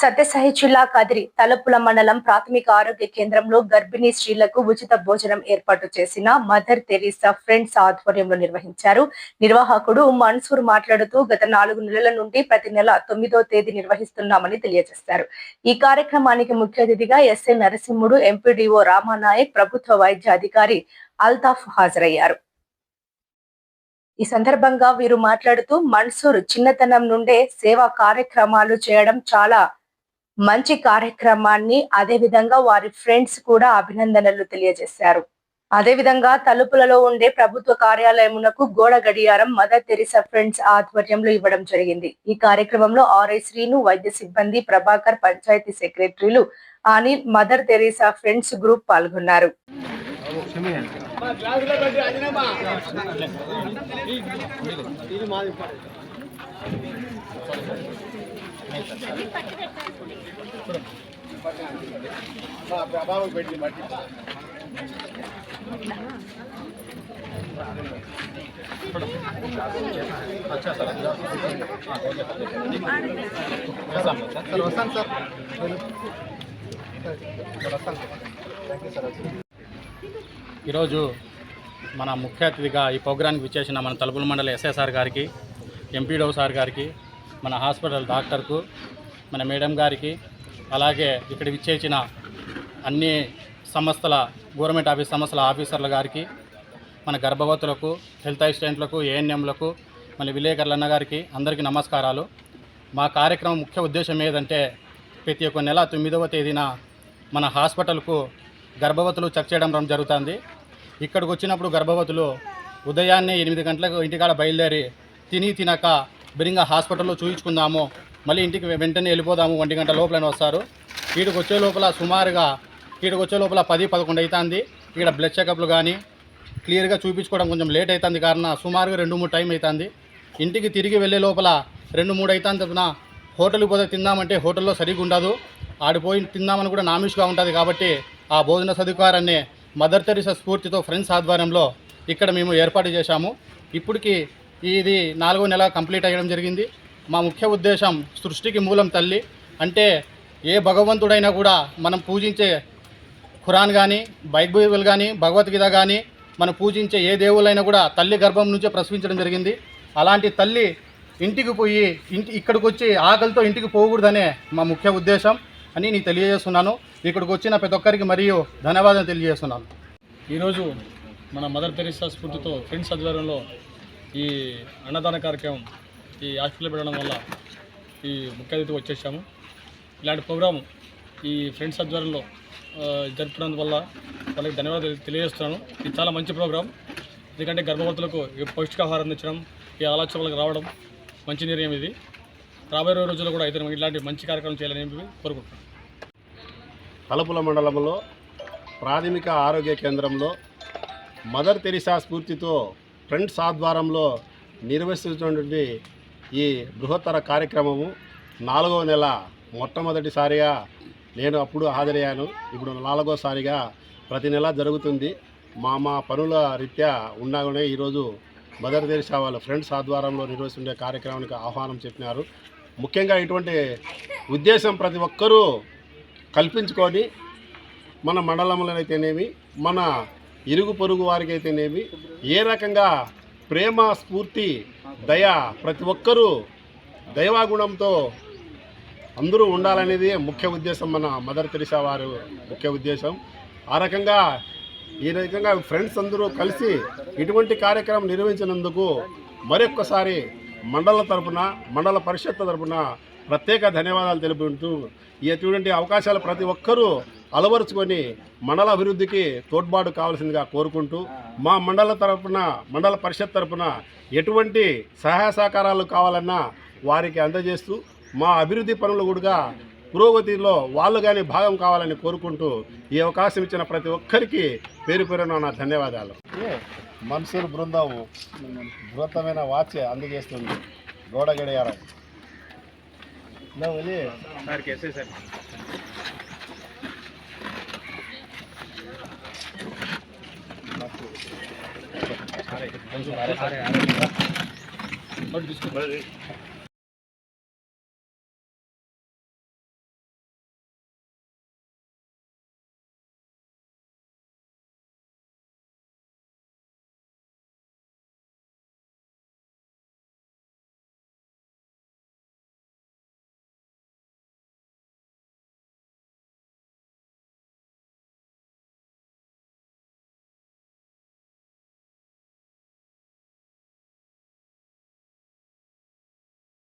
సత్యసాయి జిల్లా కదిరి తలుపుల మండలం ప్రాథమిక ఆరోగ్య కేంద్రంలో గర్భిణీ స్త్రీలకు ఉచిత భోజనం ఏర్పాటు చేసిన మదర్ తెరీసా ఫ్రెండ్స్ ఆధ్వర్యంలో నిర్వహించారు. నిర్వాహకుడు మన్సూర్ మాట్లాడుతూ గత నాలుగు నెలల నుండి ప్రతి నెల తొమ్మిదో తేదీ నిర్వహిస్తున్నామని తెలియజేశారు. ఈ కార్యక్రమానికి ముఖ్య అతిథిగా ఎస్ఏ నరసింహుడు ఎంపీడీఓ రామానాయక్ ప్రభుత్వ వైద్య అధికారి అల్తాఫ్ హాజరయ్యారు. ఈ సందర్భంగా వీరు మాట్లాడుతూ మన్సూర్ చిన్నతనం నుండే సేవా కార్యక్రమాలు చేయడం చాలా మంచి కార్యక్రమాన్ని అదే విధంగా వారి ఫ్రెండ్స్ కూడా అభినందనలు తెలియజేశారు. అదేవిధంగా తలుపులలో ఉండే ప్రభుత్వ కార్యాలయమునకు గోడ గడియారం మదర్ తెరిసా ఫ్రెండ్స్ ఆధ్వర్యంలో ఇవ్వడం జరిగింది. ఈ కార్యక్రమంలో ఆర్ఐ శ్రీను వైద్య సిబ్బంది ప్రభాకర్ పంచాయతీ సెక్రటరీలు Anil Mother Teresa Friends Group పాల్గొన్నారు. సార్ వస్తాను సార్ సార్ సార్ ఈరోజు మన ముఖ్య అతిథిగా ఈ ప్రోగ్రాంకి విచ్చేసిన మన తలుపుల మండలి ఎస్ఎస్ఆర్ గారికి ఎంపీడో సార్ గారికి మన హాస్పిటల్ డాక్టర్కు మన మేడం గారికి అలాగే ఇక్కడ విచ్చేసిన అన్ని సంస్థల గవర్నమెంట్ ఆఫీస్ సంస్థల ఆఫీసర్ల గారికి మన గర్భవతులకు హెల్త్ అసిస్టెంట్లకు ఏఎన్ఎంలకు మన విలేకరుల గారికి అందరికీ నమస్కారాలు. మా కార్యక్రమం ముఖ్య ఉద్దేశం ఏదంటే ప్రతి ఒక్క నెల తొమ్మిదవ తేదీన మన హాస్పిటల్కు గర్భవతులు చెక్ చేయడం జరుగుతుంది. ఇక్కడికి వచ్చినప్పుడు గర్భవతులు ఉదయాన్నే ఎనిమిది గంటలకు ఇంటికాడ బయలుదేరి తిని తినక బిరింగా హాస్పిటల్లో చూయించుకుందాము మళ్ళీ ఇంటికి వెంటనే వెళ్ళిపోదాము. ఒంటి గంట లోపలని వస్తారు. వీడికి వచ్చే లోపల సుమారుగా వీడికి వచ్చే లోపల పది పదకొండు అవుతుంది ఇక్కడ బ్లడ్ చెకప్లు కానీ క్లియర్గా చూపించుకోవడం కొంచెం లేట్ అవుతుంది కారణం సుమారుగా రెండు మూడు టైం అవుతుంది ఇంటికి తిరిగి వెళ్ళే లోపల రెండు మూడు అవుతుంది తప్పున హోటల్కి పోతే తిందామంటే హోటల్లో సరిగ్గా ఉండదు ఆడిపోయి తిందామని కూడా నామిష్గా ఉంటుంది కాబట్టి ఆ భోజన సదుపాయాన్ని మదర్ తెరిసా స్ఫూర్తితో ఫ్రెండ్స్ ఆధ్వర్యంలో ఇక్కడ మేము ఏర్పాటు చేశాము. ఇప్పటికి ఇది నాలుగో నెల కంప్లీట్ అయ్యడం జరిగింది. మా ముఖ్య ఉద్దేశం సృష్టికి మూలం తల్లి. అంటే ఏ భగవంతుడైనా కూడా మనం పూజించే ఖురాన్ కానీ బైబిల్ కానీ భగవద్గీత కానీ మనం పూజించే ఏ దేవులైనా కూడా తల్లి గర్భం నుంచే ప్రసవించడం జరిగింది. అలాంటి తల్లి ఇంటికి పోయి ఇంటి ఇక్కడికి వచ్చి ఆకలితో ఇంటికి పోకూడదనే మా ముఖ్య ఉద్దేశం అని నేను తెలియజేస్తున్నాను. ఇక్కడికి వచ్చిన ప్రతి ఒక్కరికి మరియు ధన్యవాదాలు తెలియజేస్తున్నాను. ఈరోజు మన మదర్ తెరిసా స్ఫూర్తితో ఫ్రెండ్స్ ఆధ్వర్యంలో ఈ అన్నదాన కార్యక్రమం ఈ హాస్పిటల్ పెట్టడం వల్ల ఈ ముఖ్య అతిథి వచ్చేసాము. ఇలాంటి ప్రోగ్రాం ఈ ఫ్రెండ్స్ ఆధ్వర్యంలో ఆ, జరుపుతున్నందువల్ల వాళ్ళకి ధన్యవాదాలు తెలియజేస్తున్నాను. ఇది చాలా మంచి ప్రోగ్రాం. ఎందుకంటే గర్భవతులకు ఈ పౌష్టికాహారం అందించడం ఈ ఆలోచన వాళ్ళకి రావడం మంచి నిర్ణయం ఇది. రాబోయే రోజుల్లో కూడా ఇతర ఇలాంటి మంచి కార్యక్రమం చేయాలని కోరుకుంటున్నాను. తలుపుల మండలంలో ప్రాథమిక ఆరోగ్య కేంద్రంలో మదర్ తెరిసా స్ఫూర్తితో ఫ్రెండ్స్ ఆధ్వర్యంలో నిర్వహిస్తున్నటువంటి ఈ బృహత్తర కార్యక్రమము నాలుగవ నెల మొట్టమొదటిసారిగా నేను అప్పుడు హాజరయ్యాను. ఇప్పుడు నాలుగోసారిగా ప్రతి నెల జరుగుతుంది. మా మా పనుల రీత్యా ఉన్నాగానే ఈరోజు మదర్ తెరిసా వాళ్ళ ఫ్రెండ్స్ ఆధ్వర్యంలో నిర్వహిస్తుండే కార్యక్రమానికి ఆహ్వానం చెప్పినారు. ముఖ్యంగా ఇటువంటి ఉద్దేశం ప్రతి ఒక్కరూ కల్పించుకొని మన మండలంలోనైతేనేమి మన ఇరుగు పొరుగు వారికి అయితేనేమి ఏ రకంగా ప్రేమ స్ఫూర్తి దయ ప్రతి ఒక్కరూ దైవాగుణంతో అందరూ ఉండాలనేది ముఖ్య ఉద్దేశం మన మదర్ తెరిసా వారు ముఖ్య ఉద్దేశం. ఆ రకంగా ఈ రకంగా ఫ్రెండ్స్ అందరూ కలిసి ఇటువంటి కార్యక్రమం నిర్వహించినందుకు మరొక్కసారి మండల తరపున మండల పరిషత్ తరపున ప్రత్యేక ధన్యవాదాలు తెలుపుకుంటూ ఇటువంటి అవకాశాలు ప్రతి ఒక్కరూ అలవరుచుకొని మండల అభివృద్ధికి తోడ్పాటు కావాల్సిందిగా కోరుకుంటూ మా మండల తరపున మండల పరిషత్ తరపున ఎటువంటి సహాయ సహకారాలు కావాలన్నా వారికి అందజేస్తూ మా అభివృద్ధి పనులు కూడా పురోగతిలో వాళ్ళు కానీ భాగం కావాలని కోరుకుంటూ ఈ అవకాశం ఇచ్చిన ప్రతి ఒక్కరికి పేరు పేరున నా ధన్యవాదాలు. మన్సూర్ బృందం బృహత్తమైన వాచ్ అందజేస్తుంది. గోడ గడియారం ఇది మరి